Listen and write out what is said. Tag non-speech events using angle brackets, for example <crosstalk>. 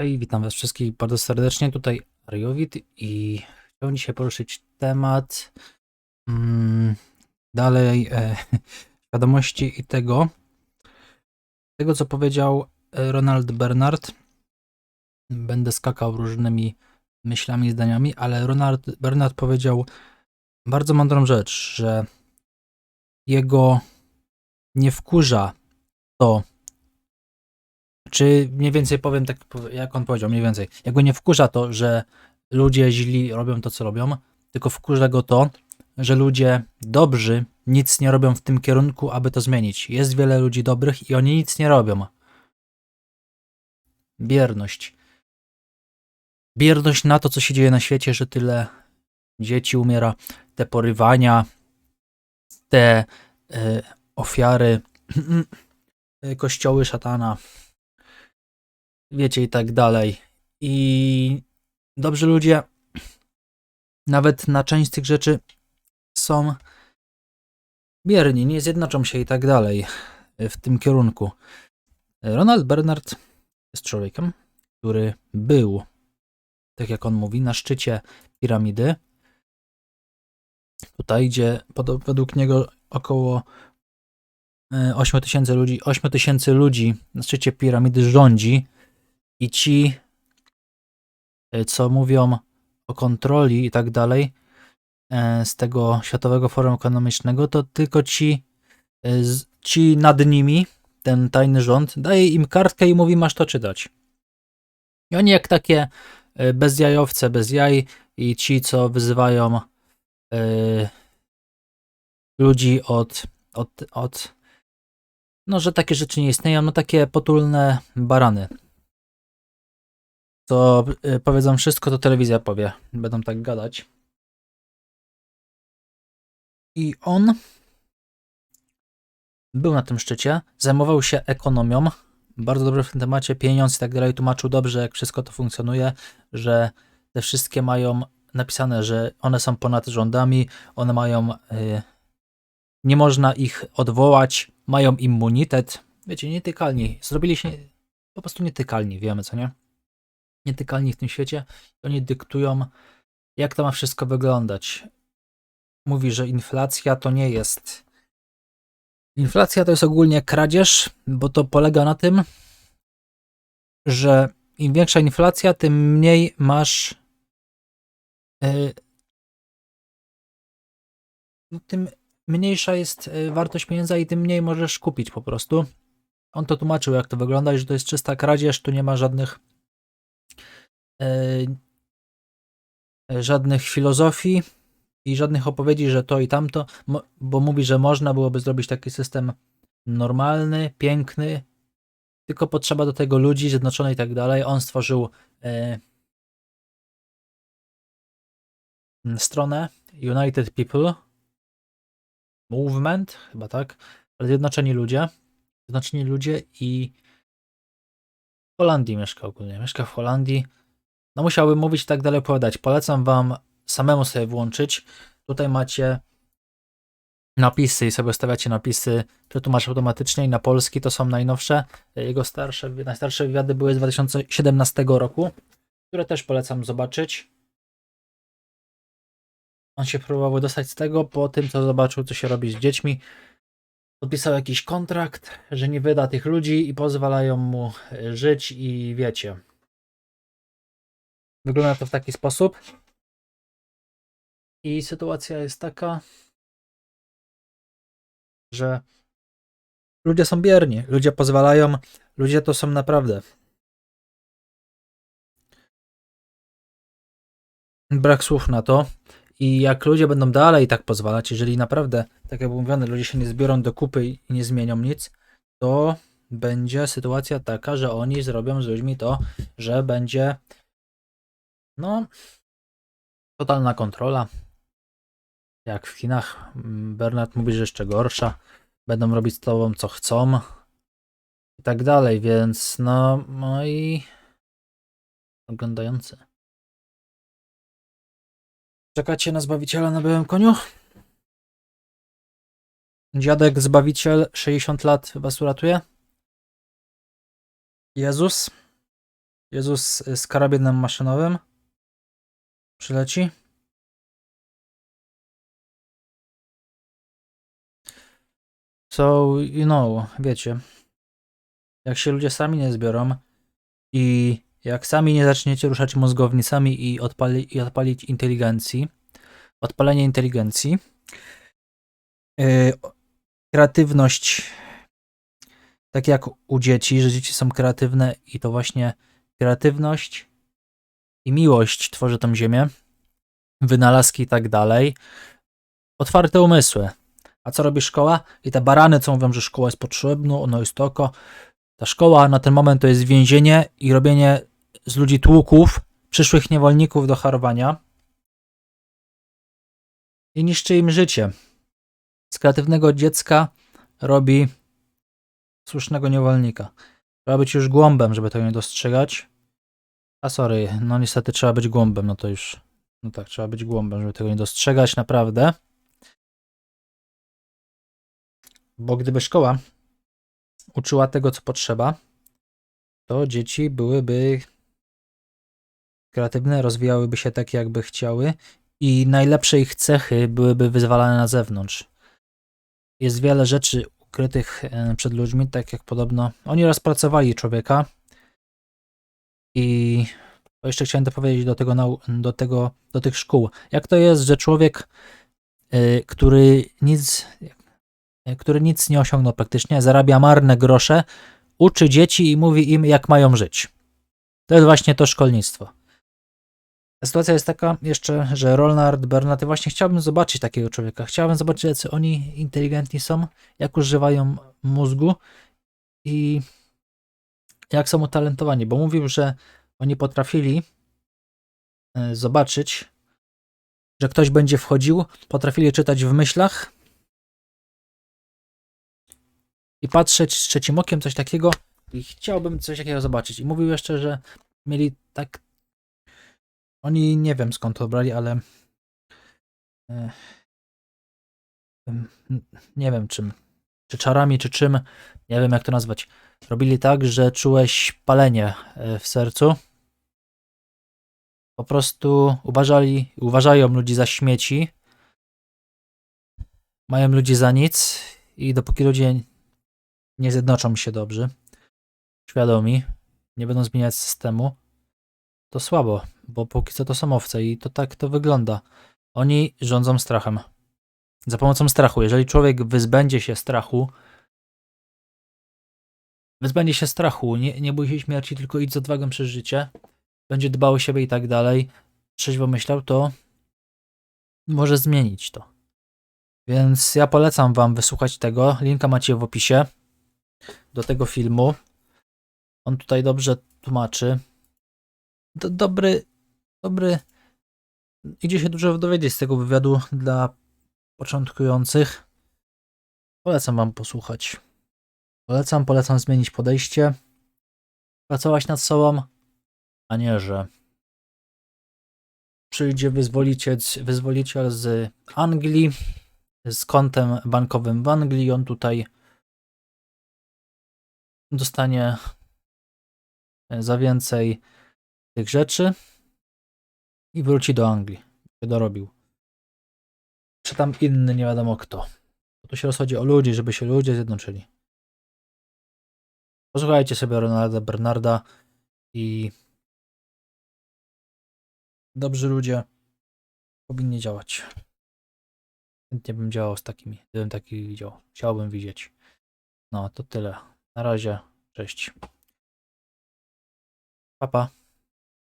Hej, witam Was wszystkich bardzo serdecznie. Tutaj Ariowit i chciałbym dzisiaj poruszyć temat mm, dalej e, <laughs> świadomości i tego, tego co powiedział Ronald Bernard. Będę skakał różnymi myślami, zdaniami, ale Ronald Bernard powiedział bardzo mądrą rzecz, że jego nie wkurza to, czy mniej więcej powiem tak, jak on powiedział, mniej więcej. Jak go nie wkurza to, że ludzie źli robią to, co robią, tylko wkurza go to, że ludzie dobrzy nic nie robią w tym kierunku, aby to zmienić. Jest wiele ludzi dobrych i oni nic nie robią. Bierność. Bierność na to, co się dzieje na świecie, że tyle dzieci umiera, te porywania, te e, ofiary, <clears throat> kościoły szatana, wiecie, i tak dalej. I dobrzy ludzie, nawet na część z tych rzeczy są bierni, nie zjednoczą się i tak dalej w tym kierunku. Ronald Bernard jest człowiekiem, który był, tak jak on mówi, na szczycie piramidy. Tutaj idzie pod, według niego około 8 tysięcy ludzi, 8 tysięcy ludzi na szczycie piramidy rządzi i ci, e, co mówią o kontroli i tak dalej e, z tego Światowego Forum Ekonomicznego, to tylko ci, e, ci nad nimi, ten tajny rząd, daje im kartkę i mówi, masz to czytać. I oni jak takie bezjajowce, bez jaj i ci, co wyzywają e, ludzi od, od, od no, że takie rzeczy nie istnieją, no takie potulne barany. To y, powiedzą wszystko, to telewizja powie. Będą tak gadać. I on był na tym szczycie, zajmował się ekonomią, bardzo dobrze w tym temacie, pieniądz i tak dalej, tłumaczył dobrze, jak wszystko to funkcjonuje, że te wszystkie mają napisane, że one są ponad rządami, one mają, y, nie można ich odwołać, mają immunitet, wiecie, nietykalni, zrobili się po prostu nietykalni, wiemy co nie? Nietykalni w tym świecie, oni dyktują, jak to ma wszystko wyglądać. Mówi, że inflacja to nie jest. Inflacja to jest ogólnie kradzież, bo to polega na tym, że im większa inflacja, tym mniej masz. Yy, tym mniejsza jest yy, wartość pieniądza i tym mniej możesz kupić po prostu. On to tłumaczył, jak to wygląda, i że to jest czysta kradzież, tu nie ma żadnych żadnych filozofii i żadnych opowiedzi, że to i tamto, bo mówi, że można byłoby zrobić taki system normalny, piękny, tylko potrzeba do tego ludzi zjednoczonych i tak dalej. On stworzył e, stronę United People Movement, chyba tak, ale Zjednoczeni Ludzie, Zjednoczeni Ludzie i w Holandii mieszka ogólnie, mieszka w Holandii. No musiałbym mówić tak dalej opowiadać. Polecam wam samemu sobie włączyć. Tutaj macie napisy i sobie stawiacie napisy, przetłumaczę automatycznie i na polski to są najnowsze. Jego starsze, najstarsze wywiady były z 2017 roku, które też polecam zobaczyć. On się próbował dostać z tego po tym, co zobaczył, co się robi z dziećmi. Podpisał jakiś kontrakt, że nie wyda tych ludzi i pozwalają mu żyć i wiecie. Wygląda to w taki sposób. I sytuacja jest taka, że ludzie są bierni, ludzie pozwalają, ludzie to są naprawdę. Brak słów na to. I jak ludzie będą dalej tak pozwalać, jeżeli naprawdę, tak jak mówione, ludzie się nie zbiorą do kupy i nie zmienią nic, to będzie sytuacja taka, że oni zrobią z ludźmi to, że będzie no totalna kontrola. Jak w Chinach, mm, Bernard mówi, że jeszcze gorsza. Będą robić z tobą co chcą. I tak dalej, więc no, moi oglądający. Czekacie na Zbawiciela na białym koniu? Dziadek Zbawiciel, 60 lat was uratuje? Jezus? Jezus z karabinem maszynowym przyleci. So, you know, wiecie, jak się ludzie sami nie zbiorą i jak sami nie zaczniecie ruszać mózgownicami i, odpali, i odpalić inteligencji, odpalenie inteligencji, yy, kreatywność, tak jak u dzieci, że dzieci są kreatywne i to właśnie kreatywność i miłość tworzy tą ziemię, wynalazki i tak dalej, otwarte umysły. A co robi szkoła? I te barany, co mówią, że szkoła jest potrzebna, ono jest toko. Ta szkoła na ten moment to jest więzienie i robienie z ludzi tłuków, przyszłych niewolników do harowania i niszczy im życie. Z kreatywnego dziecka robi słusznego niewolnika. Trzeba być już głąbem, żeby tego nie dostrzegać. A sorry, no niestety trzeba być głąbem, no to już. No tak, trzeba być głąbem, żeby tego nie dostrzegać, naprawdę. Bo gdyby szkoła uczyła tego, co potrzeba, to dzieci byłyby kreatywne, rozwijałyby się tak, jakby chciały i najlepsze ich cechy byłyby wyzwalane na zewnątrz. Jest wiele rzeczy ukrytych e, przed ludźmi, tak jak podobno oni rozpracowali człowieka i jeszcze chciałem dopowiedzieć do tego, do tego, do tych szkół. Jak to jest, że człowiek, y, który nic, y, który nic nie osiągnął praktycznie, zarabia marne grosze, uczy dzieci i mówi im, jak mają żyć. To jest właśnie to szkolnictwo. Sytuacja jest taka jeszcze, że Ronald Bernat, właśnie chciałbym zobaczyć takiego człowieka. Chciałbym zobaczyć, jacy oni inteligentni są, jak używają mózgu i jak są utalentowani, bo mówił, że oni potrafili e, zobaczyć, że ktoś będzie wchodził, potrafili czytać w myślach i patrzeć z trzecim okiem, coś takiego i chciałbym coś takiego zobaczyć. I mówił jeszcze, że mieli tak oni nie wiem skąd to brali, ale e, nie wiem czym. Czy czarami, czy czym, nie wiem jak to nazwać. Robili tak, że czułeś palenie e, w sercu. Po prostu uważali, uważają ludzi za śmieci. Mają ludzi za nic i dopóki ludzie nie zjednoczą się dobrze, świadomi, nie będą zmieniać systemu, to słabo, bo póki co to są owce i to tak to wygląda. Oni rządzą strachem. Za pomocą strachu. Jeżeli człowiek wyzbędzie się strachu, wyzbędzie się strachu, nie, nie bój się śmierci, tylko idź z odwagą przez życie, będzie dbał o siebie i tak dalej, trzeźwo myślał, to może zmienić to. Więc ja polecam wam wysłuchać tego. Linka macie w opisie do tego filmu. On tutaj dobrze tłumaczy. Do, dobry, dobry. Idzie się dużo dowiedzieć z tego wywiadu dla początkujących. Polecam wam posłuchać. Polecam, polecam zmienić podejście. Pracować nad sobą, a nie, że przyjdzie wyzwoliciel, wyzwoliciel z Anglii, z kontem bankowym w Anglii. On tutaj dostanie za więcej tych rzeczy i wróci do Anglii. Się dorobił. Czy tam inny, nie wiadomo kto. Tu się rozchodzi o ludzi, żeby się ludzie zjednoczyli. Posłuchajcie sobie Ronalda Bernarda i dobrzy ludzie powinni działać. Chętnie bym działał z takimi, gdybym takich widział. Chciałbym widzieć. No, to tyle. Na razie. Cześć. Pa, pa.